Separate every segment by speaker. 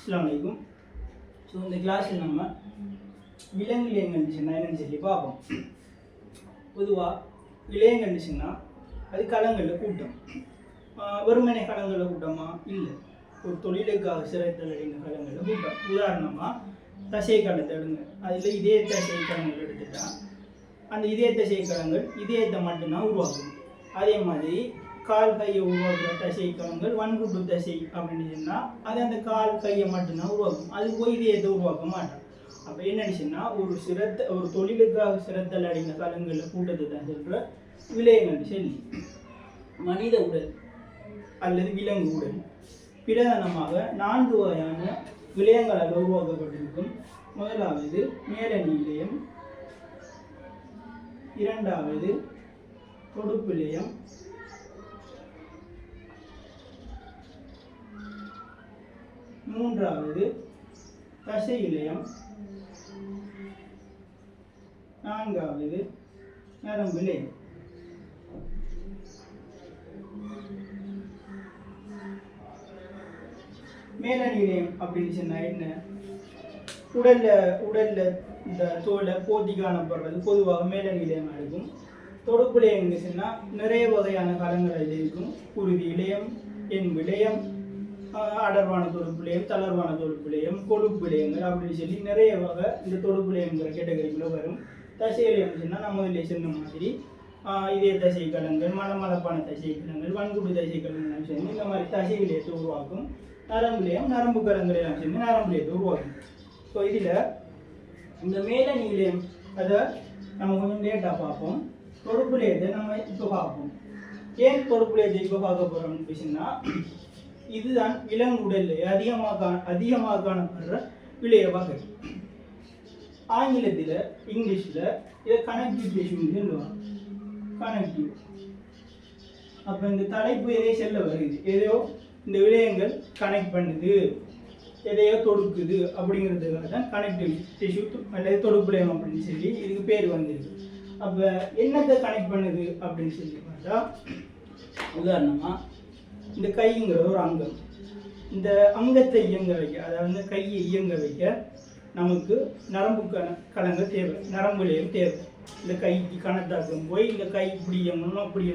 Speaker 1: அஸ்லாம் வலைக்கும் ஸோ இந்த கிளாஸில் நம்ம விலங்கு கண்டிஷன் என்னன்னு சொல்லி பார்ப்போம். பொதுவாக விலங்கு கண்டிஷன்னா அது களங்களில் கூட்டம். ஆஹ் களங்களில் கூட்டமா? இல்லை. ஒரு தொழிலுக்காக சிறைத்தல் அடைந்த களங்களில் கூட்டம். உதாரணமாக தசை களத்தை எடுங்க. அதில் இதே தசை களங்கள் எடுத்துட்டா அந்த இதய தசை களங்கள் இதயத்தை மட்டும்தான் உருவாக்கும். அதே மாதிரி கால் கையை உருவாக்குற தசைக்கலங்கள் களங்கள் வன்குட்டு தசை அப்படின்னு சொன்னால் அது அந்த கால் கையை மட்டும்தான் உருவாக்கும். அது போய் இதயத்தை உருவாக்க மாட்டான். அப்போ என்னன்னு சொன்னால் ஒரு சிரத்த ஒரு தொழிலுக்காக சிரத்தல் அடைந்த கலங்களில் கூட்டத்தை தான் சொல்கிற விலயங்கள் சொல்லி மனித உடல் அல்லது விலங்கு உடல். பிரதானமாக நான்கு வகையான விலயங்களால் உருவாக்கப்பட்டிருக்கும். முதலாவது மேலணி இலையம் இரண்டாவது தொடுப்பு நிலையம் மூன்றாவது தசை இலையம் நான்காவது நரம்பு இலையம் மேலணி இலையம் அப்படின்னு சொன்னால் என்ன? உடல்ல உடல்ல இந்த தோலை போட்டி காணப்படுறது பொதுவாக மேலணி இலையமா இருக்கும். தொடுப்பு இலையம்னு சொன்னால் நிறைய வகையான காலங்கள் இருக்கும். குருதி இலையம் என் இளையம் அடர்வான தொடுப்பு தளர்வான தொடுப்பு இலையம் அப்படின்னு சொல்லி நிறைய வகை இந்த தொடுப்பு இலையங்கிற கேட்டகரிக்குள்ள வரும். தசையில் இலையம் நம்ம இதில் சொன்ன மாதிரி இதய தசை கலங்கள் மலமளப்பான தசை கலங்கள் வன்குடு தசை கலங்கள் சேர்ந்து இந்த மாதிரி தசை விலையத்தை உருவாக்கும். நரம்புலயம் நரம்பு கலங்கள் எல்லாம் சேர்ந்து நரம்பு உருவாக்கும். ஸோ இதில் இந்த மேலணி இலையம் அதை நம்ம கொஞ்சம் லேட்டாக பார்ப்போம். தொடுப்புலையத்தை நம்ம இப்போ பார்ப்போம். ஏன் தொடுப்பு இப்போ பார்க்க போகிறோம்னு பேசினா இதுதான் விலங்குடல் அதிகமாக அதிகமாக காணப்படுற விலைய வகை. ஆங்கிலத்தில் இங்கிலீஷில் இதை கனெக்டிவ் டிஷ்யூன்னு சொல்லுவாங்க. கனெக்டிவ் அப்போ இந்த தலைப்பு எதையோ செல்ல வருது. எதையோ இந்த விடயங்கள் கனெக்ட் பண்ணுது. எதையோ தொடுக்குது அப்படிங்கிறதுக்காக தான் கனெக்டிவ் டிஷ்யூ அல்லது தொடுப்புலயம் அப்படின்னு சொல்லி இதுக்கு பேர் வந்தது அப்போ என்னத்தை கனெக்ட் பண்ணுது அப்படின்னு சொல்லி பார்த்தா உதாரணமாக இந்த கைங்கிற ஒரு அங்கம். இந்த அங்கத்தை இயங்க வைக்க அதாவது கையை இயங்க வைக்க நமக்கு நரம்பு கண கலங்கள் தேவை. நரம்புலையும் தேவை. இந்த கைக்கு கணத்தாக்கம் போய் இந்த கை இப்படி இயங்கணும் அப்படி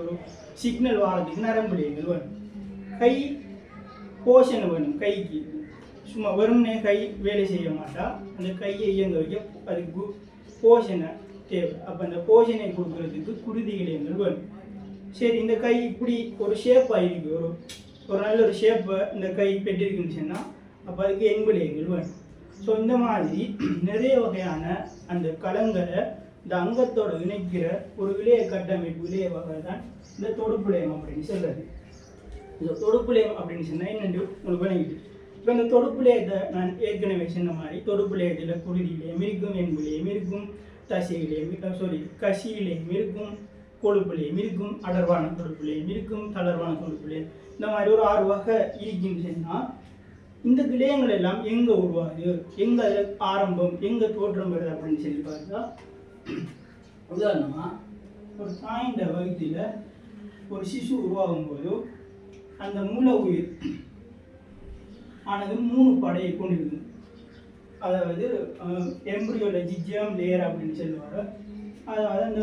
Speaker 1: ஒரு சிக்னல் வாரத்துக்கு நரம்புலையங்கள் வேணும் கை போஷனை வேணும் கைக்கு. சும்மா வெறும்னே கை வேலை செய்ய மாட்டா. அந்த கையை இயங்க வைக்க அதுக்கு போஷனை தேவை. அப்போ அந்த போஷனை கொடுக்கறதுக்கு குருதி இலையங்கள் வேணும். சரி இந்த கை இப்படி ஒரு ஷேப் ஆகிருக்கு ஒரு ஒரு நல்ல ஒரு ஷேப்பை இந்த கை பெற்றிருக்குன்னு சொன்னால் அப்போ அதுக்கு எண்பிலையங்கள் வேணும். ஸோ இந்த மாதிரி நிறைய வகையான அந்த களங்களை இந்த அங்கத்தோட இணைக்கிற ஒரு விளைய கட்டமைப்பு விலைய வகை தான் இந்த தொடுப்புலையம் அப்படின்னு சொல்கிறது இந்த தொடுப்புலயம் அப்படின்னு சொன்னால் என்னென்று உங்களுக்கு விளங்கிட்டு இப்போ இந்த தொடுப்புலயத்தை நான் ஏற்கனவே சொன்ன மாதிரி தொடுப்புலயத்தில் குருதியிலையும் இருக்கும் என்பிலையும் இருக்கும் தசையிலையும் சாரி கசியிலையும் இருக்கும் கொழுப்புலையும் இருக்கும் அடர்வான கொழுப்புலையும் இருக்கும் தளர்வான கொழுப்புலையும் இந்த மாதிரி ஒரு ஆறு வகை இருக்குன்னு சொன்னால் இந்த விடயங்கள் எல்லாம் எங்கே உருவாகுது? எங்கே ஆரம்பம் எங்கே தோற்றம் வருது அப்படின்னு சொல்லி பார்த்தா உதாரணமாக ஒரு தாயின்ற வயிற்றில் ஒரு சிசு உருவாகும் போது அந்த மூல உயிர் ஆனது மூணு படையை கொண்டிருக்கு அதாவது எம்பிரியோலஜி ஜேம் லேயர் அப்படின்னு சொல்லுவாங்க. அதாவது அந்த